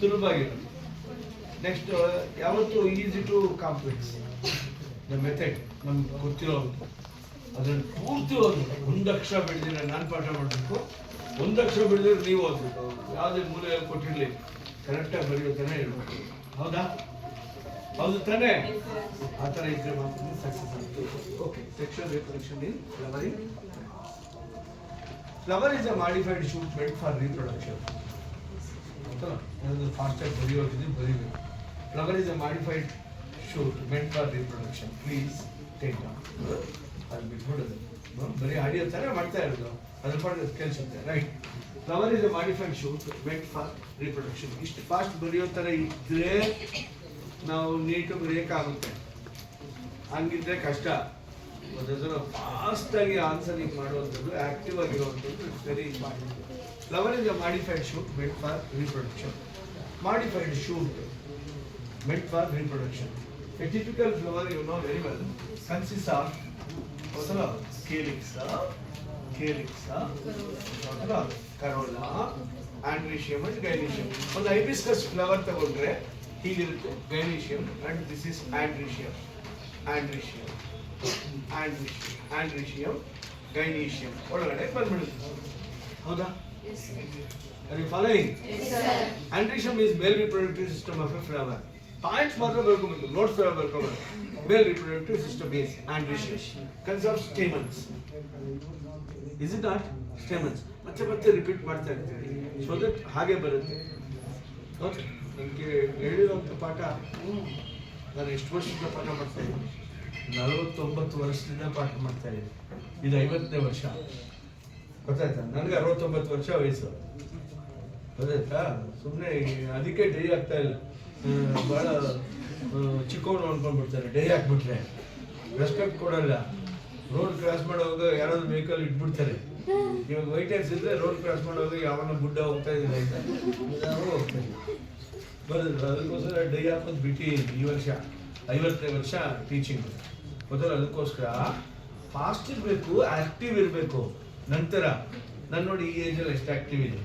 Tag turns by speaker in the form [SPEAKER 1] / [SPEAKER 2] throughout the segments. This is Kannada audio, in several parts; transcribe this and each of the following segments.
[SPEAKER 1] ಸುಲಭ ಆಗಿರೋದು ನೆಕ್ಸ್ಟ್ ಯಾವತ್ತು easy to complex the method ನಮ್ಗೆ ಗೊತ್ತಿರೋದು ಅದ್ರಲ್ಲಿ ಪೂರ್ತಿ ಓದ್ಬೇಕು ಒಂದು ಅಕ್ಷರ ಬಿಡಿದ್ರೆ ನಾನು ಪಾಠ ಮಾಡಬೇಕು. ಒಂದು ಅಕ್ಷರ ಬಿಡಿದ್ರೆ ನೀವು ಓದಬೇಕು. ಯಾವುದೇ ಮೂಲೆ ಕೊಟ್ಟಿರಲಿ. ಕರೆಕ್ಟಾಗಿ ಬರೆಯೋ ತಾನೇ ಇರಬೇಕು. ಹೌದಾ? ಹೌದು ತಾನೇ? ಆ ಥರ ಇದ್ರೆ ಮಾತ್ರ ಸಕ್ಸಸ್ ಆಗುತ್ತೆ okay section reproduction in flowering flower is a modified shoot made for reproduction ಗೊತ್ತಲ್ಲ ಏನಾದರೂ ಫಾಸ್ಟಾಗಿ ಬರೆಯೋದಿದ್ರೆ ಬರೀಬೇಕು. Flower is a modified shoot meant for reproduction please take down ಅದು ಬಿಟ್ಬಿಡೋದು. ಬರೀ ಆಡಿಯೋ ಥರ ಮಾಡ್ತಾ ಇರೋದು. ಅದ್ರ ಪಾಠ ಕೇಳಿಸುತ್ತೆ. Right flower is a modified shoot meant for reproduction ಇಷ್ಟು ಫಾಸ್ಟ್ ಬರೆಯೋ ಥರ ಇದ್ದರೆ ನಾವು ನೀಟಾಗಿ ಬರೆಯೋಕ್ಕಾಗುತ್ತೆ. ಹಂಗಿದ್ರೆ ಕಷ್ಟ. ಅದರ ಫಾಸ್ಟ್ ಆಗಿ ಆನ್ಸರಿಂಗ್ ಮಾಡುವಂಥದ್ದು ಆಕ್ಟಿವ್ ಆಗಿರುವಂಥದ್ದು very important flower is a modified shoot made for reproduction modified shoot made for reproduction a typical flower you know very well consists of ಮೊದಲ calyx calyx corolla and gynoecium ಒಂದು ಐಬಿಸ್ಕಸ್ ಫ್ಲವರ್ ತಗೊಂಡ್ರೆ ಹೀಗಿರುತ್ತೆ gynoecium and this is androecium androecium androecium androecium gynoecium ಒಳಗಡೆ ಬಂದ್ಬಿಡುತ್ತೆ. ಹೌದಾ? Are you following? Andrecium is male reproductive system of a flower. Points ಮಾತ್ರ ಬರ್ಕೊಬೇಕು ನೋಟ್ಸ್ ಬರ್ಕೊಬೇಕು male reproductive system is androecium consist stamens is it not stamens ಮತ್ತೆ ಮತ್ತೆ ರಿಪೀಟ್ ಮಾಡ್ತಾ ಇರ್ತೀವಿ. ಸೊ ದಟ್ ಹಾಗೆ ಬರುತ್ತೆ. ಓಕೆ ನನಗೆ ಹೇಳಿರುವಂಥ ಪಾಠ ನಾನು ಎಷ್ಟು ವರ್ಷದಿಂದ ಪಾಠ ಮಾಡ್ತಾ ಇದ್ದೀನಿ? ನಲವತ್ತೊಂಬತ್ತು ವರ್ಷದಿಂದ ಪಾಠ ಮಾಡ್ತಾ ಇದ್ದೀನಿ. ಇದು ಐವತ್ತನೇ ವರ್ಷ. ಗೊತ್ತಾಯ್ತಾ? ನನಗೆ ಅರವತ್ತೊಂಬತ್ತು ವರ್ಷ ವಯಸ್ಸು. ಗೊತ್ತಾಯ್ತಾ? ಸುಮ್ಮನೆ ಅದಕ್ಕೆ ಡೈ ಆಗ್ತಾ ಇಲ್ಲ. ಭಾಳ ಚಿಕ್ಕವನು ಅನ್ಕೊಂಡ್ಬಿಡ್ತಾರೆ. ಡೈ ಹಾಕ್ಬಿಟ್ರೆ ರೆಸ್ಪೆಕ್ಟ್ ಕೊಡಲ್ಲ. ರೋಡ್ ಕ್ರಾಸ್ ಮಾಡೋವಾಗ ಯಾರಾದ್ರು ವೆಹಿಕಲ್ ಇಟ್ಬಿಡ್ತಾರೆ. ಇವಾಗ ವೈಟ್ ಹ್ಯಾಂಡ್ಸ್ ಇದ್ರೆ ರೋಡ್ ಕ್ರಾಸ್ ಮಾಡೋವಾಗ ಯಾವನ ಗುಡ್ಡ ಹೋಗ್ತಾ ಇದ್ದಾರೆ ಹೋಗ್ತಾ ಇದ್ದೀವಿ. ಬರೋದು ಅದಕ್ಕೋಸ್ಕರ ಡೈ ಹಾಕೋದು ಬಿಟ್ಟು ಈ ವರ್ಷ, ಐವತ್ತನೇ ವರ್ಷ ಟೀಚಿಂಗ್ ಗೊತ್ತಲ್ಲ ಅದಕ್ಕೋಸ್ಕರ ಫಾಸ್ಟ್ ಇರಬೇಕು ಆಕ್ಟಿವ್ ಇರಬೇಕು. ನಂತರ, ನಾನು ನೋಡಿ ಈ ಏಜಲ್ಲಿ ಎಷ್ಟು ಆಕ್ಟಿವ್ ಇದೆ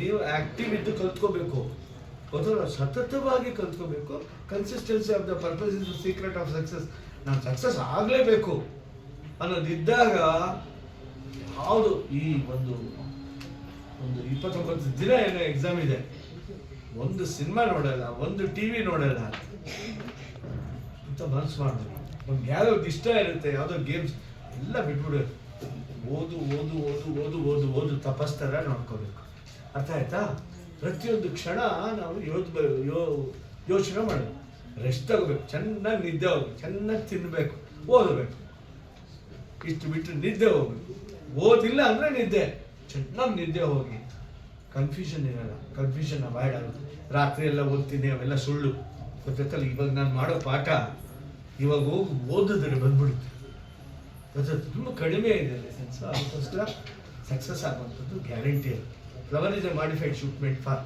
[SPEAKER 1] ನೀವು ಆಕ್ಟಿವ್ ಇದ್ದು ಕಲ್ತ್ಕೋಬೇಕು. ಗೊತ್ತಲ್ಲ ಸತತವಾಗಿ ಕಲ್ತ್ಕೋಬೇಕು. Consistency of the purpose is the secret of success ನಾನು ಸಕ್ಸಸ್ ಆಗಲೇಬೇಕು ಅನ್ನೋದಿದ್ದಾಗ ಯಾವುದು ಈ ಒಂದು ಒಂದು ಇಪ್ಪತ್ತೊಂಬತ್ತು ದಿನ ಏನೋ ಎಕ್ಸಾಮ್ ಇದೆ. ಒಂದು ಸಿನಿಮಾ ನೋಡಲ್ಲ, ಒಂದು ಟಿವಿ ನೋಡಲ್ಲ. ಅಂತ ಮನಸ್ಸು ಮಾಡಿದ್ರು ಒಂದು ಯಾವ್ಯಾವ್ದು ಇಷ್ಟ ಇರುತ್ತೆ, ಯಾವುದೋ ಗೇಮ್ಸ್ ಎಲ್ಲ ಬಿಟ್ಬಿಡು. ಓದು ಓದು ಓದು ಓದು ಓದು ಓದು, ತಪಸ್ತರ ನೋಡ್ಕೋಬೇಕು. ಅರ್ಥ ಆಯ್ತಾ? ಪ್ರತಿಯೊಂದು ಕ್ಷಣ ನಾವು ಯೋ ಯೋಚನೆ ಮಾಡಬೇಕು. ರೆಸ್ಟ್ ತಗೋಬೇಕು. ಚೆನ್ನಾಗಿ ನಿದ್ದೆ ಹೋಗ್ಬೇಕು. ಚೆನ್ನಾಗಿ ತಿನ್ನಬೇಕು ಓದಬೇಕು. ಇಷ್ಟು ಬಿಟ್ಟು ನಿದ್ದೆ ಹೋಗ್ಬೇಕು. ಓದಿಲ್ಲ ಅಂದ್ರೆ ನಿದ್ದೆ. ಚೆನ್ನಾಗಿ ನಿದ್ದೆ ಹೋಗಿ. ಕನ್ಫ್ಯೂಷನ್ ಇರಲ್ಲ ಕನ್ಫ್ಯೂಷನ್ ಅವಾಯ್ಡ್ ಆಗುತ್ತೆ. ರಾತ್ರಿ ಎಲ್ಲ ಓದ್ತೀನಿ ಅವೆಲ್ಲ ಸುಳ್ಳು. ಗೊತ್ತಲ್ಲ ಇವಾಗ ನಾನು ಮಾಡೋ ಪಾಠ ಇವಾಗ ಹೋಗಿ ಓದಿದ್ರೆ ಬಂದ್ಬಿಡುತ್ತೆ. ಗೊತ್ತಾಯ್ತು ತುಂಬ ಕಡಿಮೆ ಇದೆ ಲೆಸನ್ಸ್ ಅದಕ್ಕೋಸ್ಕರ ಸಕ್ಸಸ್ ಆಗುವಂಥದ್ದು ಗ್ಯಾರಂಟಿ ಅಲ್ಲ flower is a modified shoot meant for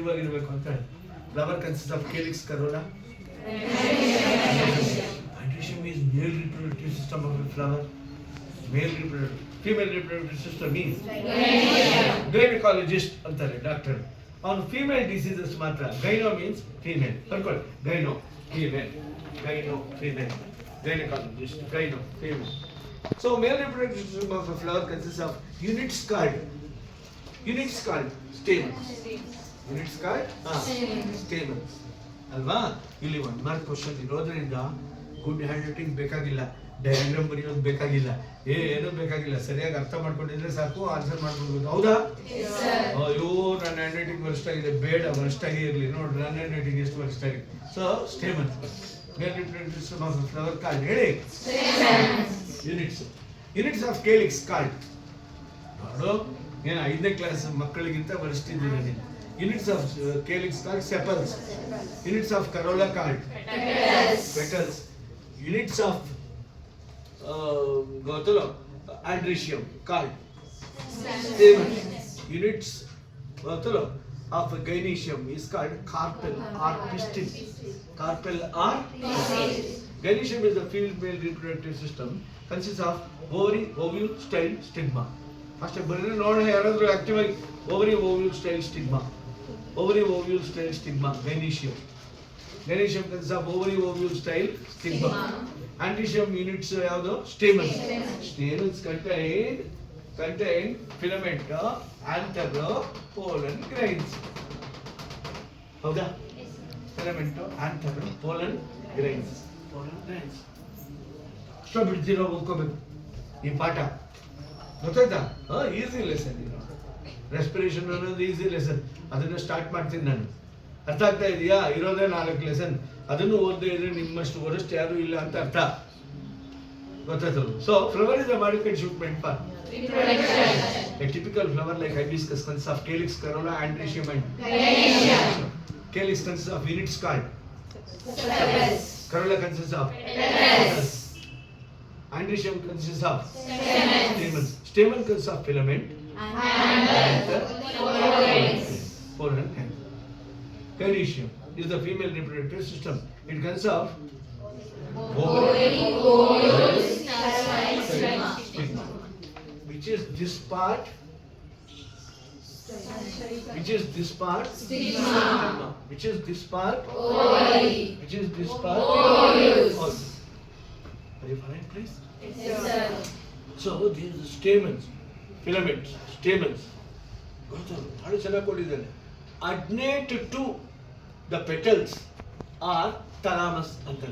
[SPEAKER 1] ಇವಾಗಿರ್ಬೇಕು ಅಂತ ಹೇಳಿ. Flower consist of calyx corolla male male reproductive system of flower. Male reproductive, female reproductive system is gynaecologist ಅಂತಾರೆ ಡಾಕ್ಟರ್ ಅವನು ಫೀಮೇಲ್ ಡಿಸೀಸಸ್ ಮಾತ್ರ ಗೈನೋ ಮೀನ್ಸ್ ಫೀಮೇಲ್ ಬರ್ಕೊಳ್ಳಿ gyno female gyno female gynaecologist gyno female so male of a flower consists of units called units called stamens units called ah, stamens ಅಲ್ವಾ ಇಲ್ಲಿ ಒನ್ ಮಾರ್ಕ್ ಕ್ವಶನ್ ಇರೋದ್ರಿಂದ ಗುಡ್ ಹ್ಯಾಂಡ್ ರೈಟಿಂಗ್ ಬೇಕಾಗಿಲ್ಲ ಡಯಾಗ್ರಾಮ್ ಬರೆಯೋದು ಬೇಕಾಗಿಲ್ಲ. ಏನು ಬೇಕಾಗಿಲ್ಲ. ಸರಿಯಾಗಿ ಅರ್ಥ ಮಾಡ್ಕೊಂಡಿದ್ರೆ ಸಾಕು ಆನ್ಸರ್ ಮಾಡ್ಕೊಳ್ಬೋದು ಹೌದಾ? ಅಯ್ಯೋ ನನ್ನ ಹ್ಯಾಂಡ್ ರೈಟಿಂಗ್ ವರ್ಸ್ಟ್ ಆಗಿದೆ ಬೇಡ ವರ್ಸ್ಟ್ ಆಗಿ ಇರಲಿ ನೋಡಿ ನನ್ನ ಹ್ಯಾಂಡ್ ರೈಟಿಂಗ್ ಎಷ್ಟು ವರ್ಸ್ಟ್ ಆಗಿದೆ ಸೊ ಸ್ಟೇಮನ್ ಫ್ಲವರ್ ಕಾರ್ಡ್ ಹೇಳಿ? Units units of calyx called ನೋಡು ಏನು ಐದನೇ ಕ್ಲಾಸ್ ಮಕ್ಕಳಿಗಿಂತ ವರ್ಷ್ಟಿದ್ದೀನಿ ನೀನು. Units of calyx called sepals units of corolla called petals units of ಗೊತ್ತಲ್ಲ ಆಂಡ್ರಿಷಿಯಮ್ ಕಾರ್ಡ್ ಯೂನಿಟ್ಸ್ ಗೊತ್ತಲ್ಲ of gynoecium is called carpel or pistil carpel or Gynecium is the female reproductive system consists of ovary, ovule, style, stigma. ಅಷ್ಟೇ ಬರೀ ನೋಡೋಣ ಯಾರಾದ್ರೂ ಆಕ್ಟಿವ್ ಆಗಿ ovary ovule style stigma ovary ovule style stigma gynoecium gynoecium consists of ovary ovule style stigma androecium units ಯಾವುದು? Stamens stamens contain contain filament anther pollen grains ಹೌದಾ? Filament anther pollen grains pollen grains ಅಷ್ಟೋ ಬಿಡ್ತೀರೋ ಓದ್ಕೋಬೇಕು. ಈ ಪಾಠ. ಗೊತ್ತಾಯ್ತಾ? ಈಸಿ ಲೆಸನ್ ಇದು. ರೆಸ್ಪಿರೇಷನ್ ಅನ್ನೋದು ಈಸಿ ಲೆಸನ್ ಅದನ್ನು ಸ್ಟಾರ್ಟ್ ಮಾಡ್ತೀನಿ ನಾನು. ಅರ್ಥ ಆಗ್ತಾ ಇದೆಯಾ? ಇರೋದೇ ನಾಲ್ಕು ಲೆಸನ್ ಅದನ್ನು ಓದದೇ ಇದ್ರೆ ನಿಮ್ಮಷ್ಟು ವರಿಷ್ಠ ಯಾರು ಇಲ್ಲ ಅಂತ ಅರ್ಥ. ಗೊತ್ತಾಯ್ತು ಸೊ ಫ್ಲವರ್ ಇಸ್ ಮಾಡಿಕೊಂಡು ಶೂಟ್ ಮೆಂಟ್ ಪಾ typical flower like I discuss consists of calyx corolla and ರಿಷಿಮೆಂಟ್ calyx consists of units called corolla consists of androecium consists of stamen stamen consists of filament for Carycium is the female reproductive system. It consists of stigma, which is this part, which is this part, stigma, which is this part, which is this part, ovaries. Are you following, please? So these stamens, filaments, stamens. ಗೊತ್ತು ಭಾಳ ಚೆನ್ನಾಗಿ ಕೊಟ್ಟಿದ್ದಾನೆ adnate to the petals or thalamus ಅಂತ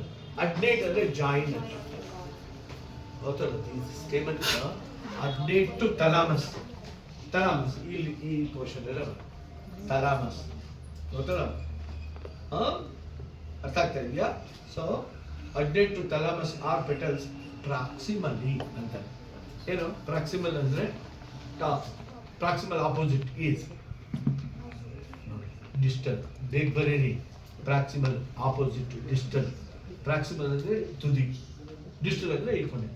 [SPEAKER 1] ಅಡ್ನೇಟ್ ಅಂದ್ರೆ ಜಾಯಿನ್ ಅಂತ. ಗೊತ್ತಲ್ಲ ಸ್ಟೇಮನ್ಸ್ ಅಡ್ನೇಟ್ ಟು ತಲಾಮಸ್ ತಲಾಮಸ್ ಇಲ್ಲಿ ಈ ಪೋರ್ಷನ್ ತಲಾಮಸ್ ಗೊತ್ತಲ್ಲ? ಅರ್ಥ ಆಗ್ತಾ ಇದೆಯಾ? So adnate to thalamus or petals proximally ಅಂತ. ಏನು? ಪ್ರಾಕ್ಸಿಮಲ್ ಅಂದ್ರೆ top proximal opposite is distal ಬೇಗ ಬರೀರಿ ಪ್ರಾಕ್ಸಿಮಲ್ ಆಪೋಸಿಟ್ ಡಿಸ್ಟಲ್ ಪ್ರಾಕ್ಸಿಮಲ್ ಅಂದರೆ ತುದಿ ಡಿಸ್ಟಲ್ ಅಂದರೆ ಕೊನೆ.